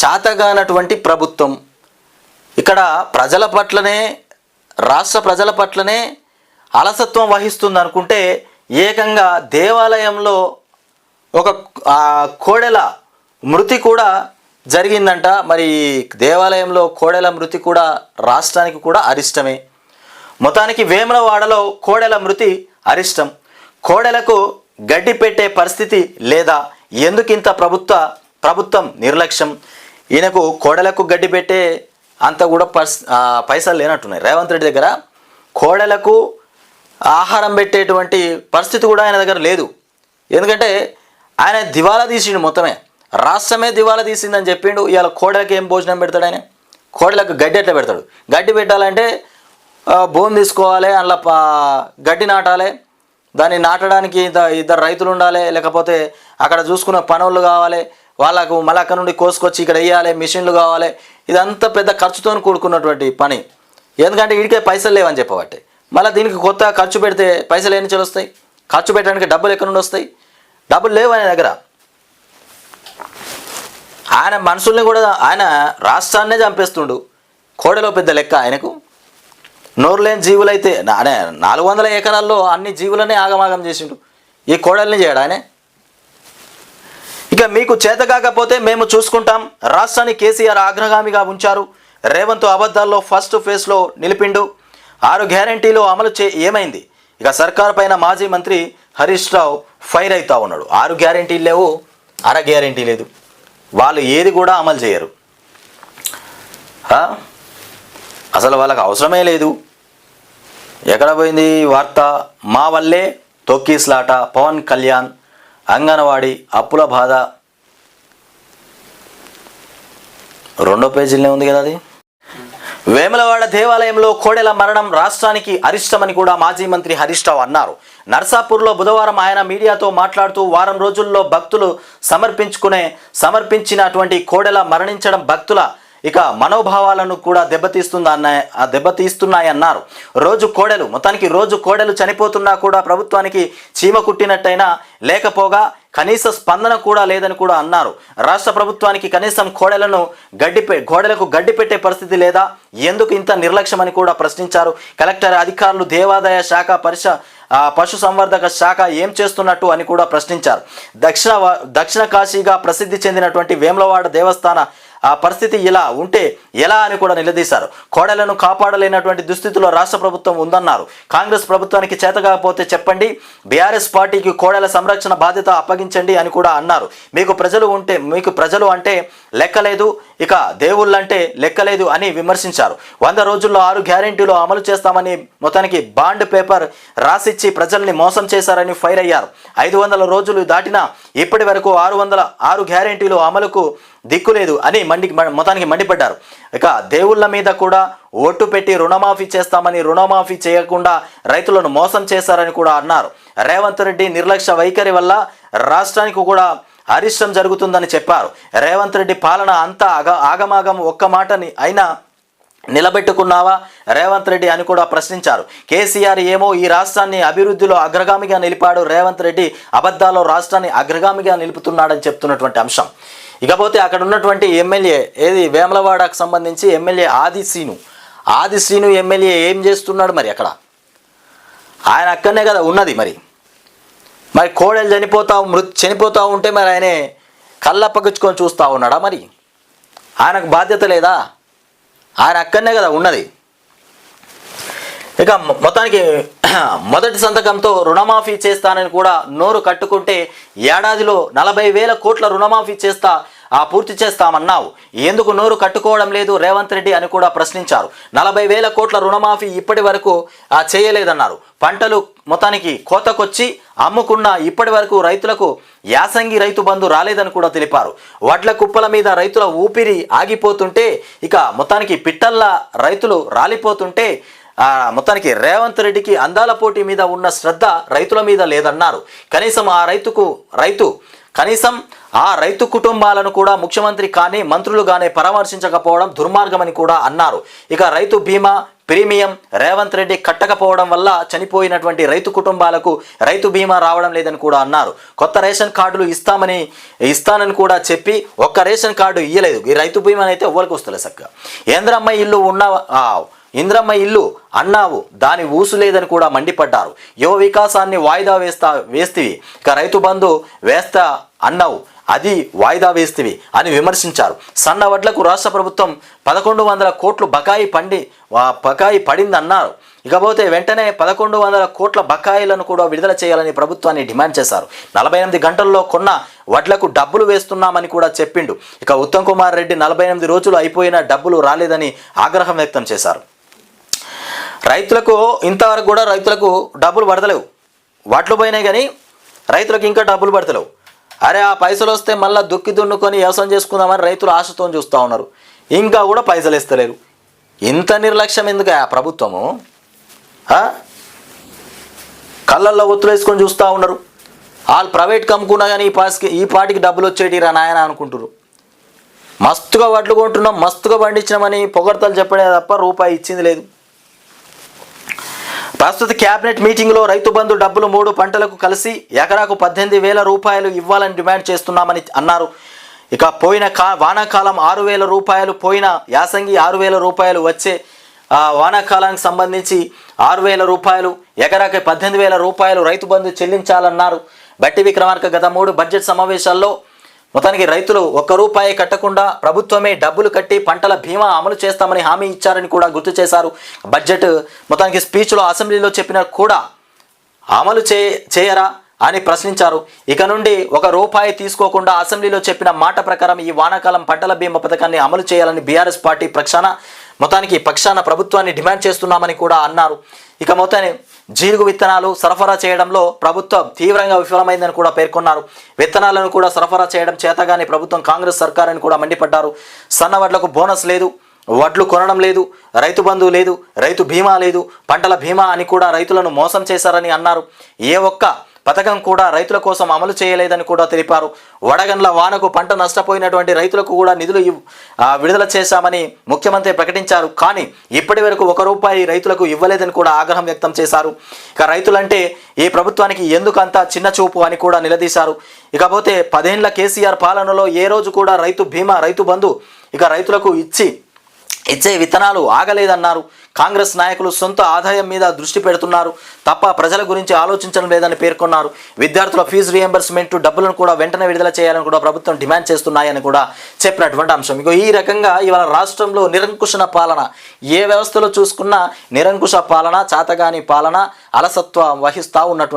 చాతగానటువంటి ప్రభుత్వం. ఇక్కడ ప్రజల పట్లనే రాష్ట్ర ప్రజల పట్లనే అలసత్వం వహిస్తుంది అనుకుంటే ఏకంగా దేవాలయంలో ఒక కోడెల మృతి కూడా జరిగిందంట. మరి దేవాలయంలో కోడెల మృతి కూడా రాష్ట్రానికి కూడా అరిష్టమే. మొత్తానికి వేములవాడలో కోడెల మృతి అరిష్టం. కోడెలకు గడ్డి పెట్టే పరిస్థితి లేదా? ఎందుకింత ప్రభుత్వ ప్రభుత్వం నిర్లక్ష్యం? ఈయనకు కోడలకు గడ్డి పెట్టే అంత కూడా పర్స్ పైసలు లేనట్టున్నాయి. రేవంత్ రెడ్డి దగ్గర కోడలకు ఆహారం పెట్టేటువంటి పరిస్థితి కూడా ఆయన దగ్గర లేదు. ఎందుకంటే ఆయన దివాలా తీసిండు మొత్తమే. రాష్ట్రమే దివాలా తీసిందని చెప్పిండు. ఇవాళ కోడలకు ఏం భోజనం పెడతాడు ఆయన? కోడలకు గడ్డి ఎట్లా పెడతాడు? గడ్డి పెట్టాలంటే భూమి తీసుకోవాలి అందులో పా- గడ్డి నాటాలి. దాన్ని నాటడానికి ఇద్దరు రైతులు ఉండాలి. లేకపోతే అక్కడ చూసుకున్న పనులు కావాలి. వాళ్ళకు మళ్ళీ అక్కడ నుండి కోసుకొచ్చి ఇక్కడ వేయాలి మిషన్లు కావాలి. ఇదంతా పెద్ద ఖర్చుతో కూడుకున్నటువంటి పని. ఎందుకంటే వీడికే పైసలు లేవని చెప్పబట్టి. మళ్ళీ దీనికి కొత్త ఖర్చు పెడితే పైసలు ఎన్ని నుంచి వస్తాయి? ఖర్చు పెట్టడానికి డబ్బులు ఎక్కడి నుండి వస్తాయి? డబ్బులు లేవు ఆయన దగ్గర. ఆయన మనుషుల్ని కూడా ఆయన రాష్ట్రాన్నే చంపేస్తుండు. కోడలో పెద్ద లెక్క ఆయనకు. నోరు లేని జీవులైతే అనే నాలుగు వందల ఎకరాల్లో అన్ని జీవులనే ఆగమాగం చేసిండు. ఈ కోడల్ని చేయడా ఆయనే? ఇక మీకు చేత కాకపోతే మేము చూసుకుంటాం. రాష్ట్రాన్ని కేసీఆర్ అగ్రగామిగా ఉంచారు. రేవంత్ అబద్ధాల్లో ఫస్ట్ ఫేజ్లో నిలిపిండు. ఆరు గ్యారంటీలు అమలు చే ఏమైంది? ఇక సర్కార్ పైన మాజీ మంత్రి హరీష్ రావు ఫైర్ అవుతా ఉన్నాడు. ఆరు గ్యారంటీలు లేవు అర గ్యారంటీ లేదు. వాళ్ళు ఏది కూడా అమలు చేయరు. అసలు వాళ్ళకి అవసరమే లేదు. ఎక్కడ పోయింది వార్త? మా వల్లే తొక్కీస్లాట పవన్ కళ్యాణ్. అంగన్వాడీ అప్పుల బాధ. రెండో పేజీలోనే ఉంది కదా అది? వేములవాడ దేవాలయంలో కోడెల మరణం రాష్ట్రానికి అరిష్టమని కూడా మాజీ మంత్రి హరీష్ రావు అన్నారు. నర్సాపూర్లో బుధవారం ఆయన మీడియాతో మాట్లాడుతూ వారం రోజుల్లో భక్తులు సమర్పించుకునే సమర్పించినటువంటి కోడెల మరణించడం భక్తుల ఇక మనోభావాలను కూడా దెబ్బతీస్తుందన్న దెబ్బతీస్తున్నాయన్నారు. రోజు కోడలు. మొత్తానికి రోజు కోడలు చనిపోతున్నా కూడా ప్రభుత్వానికి చీమ కుట్టినట్టయినా లేకపోగా కనీస స్పందన కూడా లేదని కూడా అన్నారు. రాష్ట్ర ప్రభుత్వానికి కనీసం కోడలను గడ్డి గోడలకు గడ్డి పెట్టే పరిస్థితి లేదా? ఎందుకు ఇంత నిర్లక్ష్యం అని కూడా ప్రశ్నించారు. కలెక్టర్ అధికారులు దేవాదాయ శాఖ పరిష పశు సంవర్ధక శాఖ ఏం చేస్తున్నట్టు అని కూడా ప్రశ్నించారు. దక్షిణ దక్షిణ కాశీగా ప్రసిద్ధి చెందినటువంటి వేములవాడ దేవస్థాన ఆ పరిస్థితి ఇలా ఉంటే ఎలా అని కూడా నిలదీశారు. కోడలను కాపాడలేనటువంటి దుస్థితిలో రాష్ట్ర ప్రభుత్వం ఉందన్నారు. కాంగ్రెస్ ప్రభుత్వానికి చేతకాకపోతే చెప్పండి బీఆర్ఎస్ పార్టీకి కోడల సంరక్షణ బాధ్యత అప్పగించండి అని కూడా అన్నారు. మీకు ప్రజలు ఉంటే మీకు ప్రజలు అంటే లెక్కలేదు ఇక దేవుళ్ళంటే లెక్కలేదు అని విమర్శించారు. వంద రోజుల్లో ఆరు గ్యారెంటీలు అమలు చేస్తామని మొత్తానికి బాండ్ పేపర్ రాసిచ్చి ప్రజల్ని మోసం చేశారని ఫైర్ అయ్యారు. ఐదు వందల రోజులు దాటినా ఇప్పటి వరకు ఆరు వందల ఆరు గ్యారెంటీలు అమలుకు దిక్కులేదు అని మండి మొత్తానికి మండిపడ్డారు. ఇక దేవుళ్ళ మీద కూడా ఓటు పెట్టి రుణమాఫీ చేస్తామని రుణమాఫీ చేయకుండా రైతులను మోసం చేశారని కూడా అన్నారు. రేవంత్ రెడ్డి నిర్లక్ష్య వైఖరి వల్ల రాష్ట్రానికి కూడా అరిష్టం జరుగుతుందని చెప్పారు. రేవంత్ రెడ్డి పాలన అంతా ఆగ ఆగమాగం ఒక్క మాటని అయినా నిలబెట్టుకున్నావా? రేవంత్ రెడ్డి అని కూడా ప్రశ్నించారు. కేసీఆర్ ఏమో ఈ రాష్ట్రాన్ని అభివృద్ధిలో అగ్రగామిగా నిలిపాడు. రేవంత్ రెడ్డి అబద్ధాల్లో రాష్ట్రాన్ని అగ్రగామిగా నిలుపుతున్నాడని చెప్తున్నటువంటి అంశం. ఇకపోతే అక్కడ ఉన్నటువంటి ఎమ్మెల్యే ఏది? వేములవాడకు సంబంధించి ఎమ్మెల్యే ఆది శ్రీను. ఆది శ్రీను ఎమ్మెల్యే ఏం చేస్తున్నాడు మరి అక్కడ? ఆయన అక్కడనే కదా ఉన్నది మరి. మరి కోడలు చనిపోతా మృతి చనిపోతూ ఉంటే మరి ఆయనే కళ్ళప్పగించుకొని చూస్తూ ఉన్నాడా మరి? ఆయనకు బాధ్యత లేదా? ఆయన అక్కడనే కదా ఉన్నది. ఇక మొత్తానికి మొదటి సంతకంతో రుణమాఫీ చేస్తానని కూడా నోరు కట్టుకుంటే ఏడాదిలో నలభై వేల కోట్ల రుణమాఫీ చేస్తా ఆ పూర్తి చేస్తామన్నావు. ఎందుకు నోరు కట్టుకోవడం లేదు రేవంత్ రెడ్డి అని కూడా ప్రశ్నించారు. నలభై వేల కోట్ల రుణమాఫీ ఇప్పటి వరకు ఆ, చేయలేదన్నారు. పంటలు మొత్తానికి కోతకొచ్చి అమ్ముకున్న ఇప్పటి వరకు రైతులకు యాసంగి రైతు బంధు రాలేదని కూడా తెలిపారు. వడ్ల కుప్పల మీద రైతుల ఊపిరి ఆగిపోతుంటే ఇక మొత్తానికి పిట్టల్లా రైతులు రాలిపోతుంటే మొత్తానికి రేవంత్ రెడ్డికి అందాల పోటీ మీద ఉన్న శ్రద్ధ రైతుల మీద లేదన్నారు. కనీసం ఆ రైతుకు రైతు కనీసం ఆ రైతు కుటుంబాలను కూడా ముఖ్యమంత్రి కానీ మంత్రులు కానీ పరామర్శించకపోవడం దుర్మార్గమని కూడా అన్నారు. ఇక రైతు బీమా ప్రీమియం రేవంత్ రెడ్డి కట్టకపోవడం వల్ల చనిపోయినటువంటి రైతు కుటుంబాలకు రైతు బీమా రావడం లేదని కూడా అన్నారు. కొత్త రేషన్ కార్డులు ఇస్తామని ఇస్తానని కూడా చెప్పి ఒక్క రేషన్ కార్డు ఇయ్యలేదు. ఈ రైతు బీమా అయితే ఎవరికి వస్తలేదు చక్కగా ఏంద్రమ్మ ఇల్లు ఉన్న ఇంద్రమ్మ ఇల్లు అన్నావు దాని ఊసు లేదని కూడా మండిపడ్డారు. యువ వికాసాన్ని వాయిదా వేస్తా వేస్తివి. ఇక రైతు బంధు వేస్తా అన్నావు అది వాయిదా వేస్తివి అని విమర్శించారు. సన్న వడ్లకు రాష్ట్ర ప్రభుత్వం పదకొండు వందల కోట్లు బకాయి పండి బకాయి పడింది అన్నారు ఇకపోతే వెంటనే పదకొండు వందల కోట్ల బకాయిలను కూడా విడుదల చేయాలని ప్రభుత్వాన్ని డిమాండ్ చేశారు. నలభై ఎనిమిది గంటల్లో కొన్న వడ్లకు డబ్బులు వేస్తున్నామని కూడా చెప్పిండు. ఇక ఉత్తమ్ కుమార్ రెడ్డి నలభై ఎనిమిది రోజులు అయిపోయిన డబ్బులు రాలేదని ఆగ్రహం వ్యక్తం చేశారు. రైతులకు ఇంతవరకు కూడా రైతులకు డబ్బులు పడతలేవు. వడ్లు పోయినాయి కానీ రైతులకు ఇంకా డబ్బులు పడతలేవు. అరే ఆ పైసలు వస్తే మళ్ళీ దుక్కి దున్నుకొని వ్యవసాయం చేసుకుందామని రైతులు ఆశతో చూస్తూ ఉన్నారు. ఇంకా కూడా పైసలు ఇస్తలేరు ఇంత నిర్లక్ష్యం ఎందుకు ఆ ప్రభుత్వము? కళ్ళల్లో ఒత్తులు వేసుకొని చూస్తూ ఉన్నారు. వాళ్ళు ప్రైవేట్ కమ్ముకున్నా కానీ ఈ పాస్కి ఈ పాటికి డబ్బులు వచ్చేటి రా నాయన అనుకుంటారు మస్తుగా వడ్లు కొంటున్నాం మస్తుగా పండించినామని పొగడతలు చెప్పడే తప్ప రూపాయి ఇచ్చింది లేదు. ప్రస్తుత కేబినెట్ మీటింగ్లో రైతు బంధు డబ్బులు మూడు పంటలకు కలిసి ఎకరాకు పద్దెనిమిది వేల రూపాయలు ఇవ్వాలని డిమాండ్ చేస్తున్నామని అన్నారు. ఇక పోయిన కా వానాకాలం ఆరు వేల రూపాయలు పోయిన యాసంగి ఆరు వేల రూపాయలు వచ్చే వానాకాలానికి సంబంధించి ఆరు వేల రూపాయలు ఎకరాకి పద్దెనిమిది వేల రూపాయలు రైతు బంధు చెల్లించాలన్నారు. బట్టి విక్రమార్క గత మూడు బడ్జెట్ సమావేశాల్లో మొత్తానికి రైతులు ఒక్క రూపాయి కట్టకుండా ప్రభుత్వమే డబ్బులు కట్టి పంటల బీమా అమలు చేస్తామని హామీ ఇచ్చారని కూడా గుర్తు చేశారు. బడ్జెట్ మొత్తానికి స్పీచ్లో అసెంబ్లీలో చెప్పిన కూడా అమలు చే చేయరా అని ప్రశ్నించారు. ఇక నుండి ఒక రూపాయి తీసుకోకుండా అసెంబ్లీలో చెప్పిన మాట ప్రకారం ఈ వానాకాలం పంటల బీమా పథకాన్ని అమలు చేయాలని బీఆర్ఎస్ పార్టీ పక్షాన మొత్తానికి పక్షాన ప్రభుత్వాన్ని డిమాండ్ చేస్తున్నామని కూడా అన్నారు. ఇక మొత్తాన్ని జీలుగు విత్తనాలు సరఫరా చేయడంలో ప్రభుత్వం తీవ్రంగా విఫలమైందని కూడా పేర్కొన్నారు. విత్తనాలను కూడా సరఫరా చేయడం చేతగానే ప్రభుత్వం కాంగ్రెస్ సర్కార్ అని కూడా మండిపడ్డారు. సన్న వడ్లకు బోనస్ లేదు వడ్లు కొనడం లేదు రైతు బంధువు లేదు రైతు బీమా లేదు పంటల బీమా అని కూడా రైతులను మోసం చేశారని అన్నారు. ఏ ఒక్క పథకం కూడా రైతుల కోసం అమలు చేయలేదని కూడా తెలిపారు. వడగండ్ల వానకు పంట నష్టపోయినటువంటి రైతులకు కూడా నిధులు విడుదల చేశామని ముఖ్యమంత్రి ప్రకటించారు. కానీ ఇప్పటి వరకు ఒక రూపాయి రైతులకు ఇవ్వలేదని కూడా ఆగ్రహం వ్యక్తం చేశారు. ఇక రైతులంటే ఈ ప్రభుత్వానికి ఎందుకంత చిన్న చూపు అని కూడా నిలదీశారు. ఇకపోతే పదేళ్ళ కేసీఆర్ పాలనలో ఏ రోజు కూడా రైతు బీమా రైతు బంధు ఇక రైతులకు ఇచ్చి ఇచ్చే విత్తనాలు ఆగలేదన్నారు. కాంగ్రెస్ నాయకులు సొంత ఆదాయం మీద దృష్టి పెడుతున్నారు. తప్ప ప్రజల గురించి ఆలోచించడం లేదని పేర్కొన్నారు. విద్యార్థుల ఫీజు రియంబర్స్మెంట్ డబ్బులను కూడా వెంటనే విడుదల చేయాలని కూడా ప్రభుత్వం డిమాండ్ చేస్తున్నాయని కూడా చెప్పినటువంటి అంశం. ఇగో ఈ రకంగా ఇవాళ రాష్ట్రంలో నిరంకుశన పాలన. ఏ వ్యవస్థలో చూసుకున్నా నిరంకుశ పాలన చాతగాని పాలన అలసత్వం వహిస్తూ ఉన్నటువంటి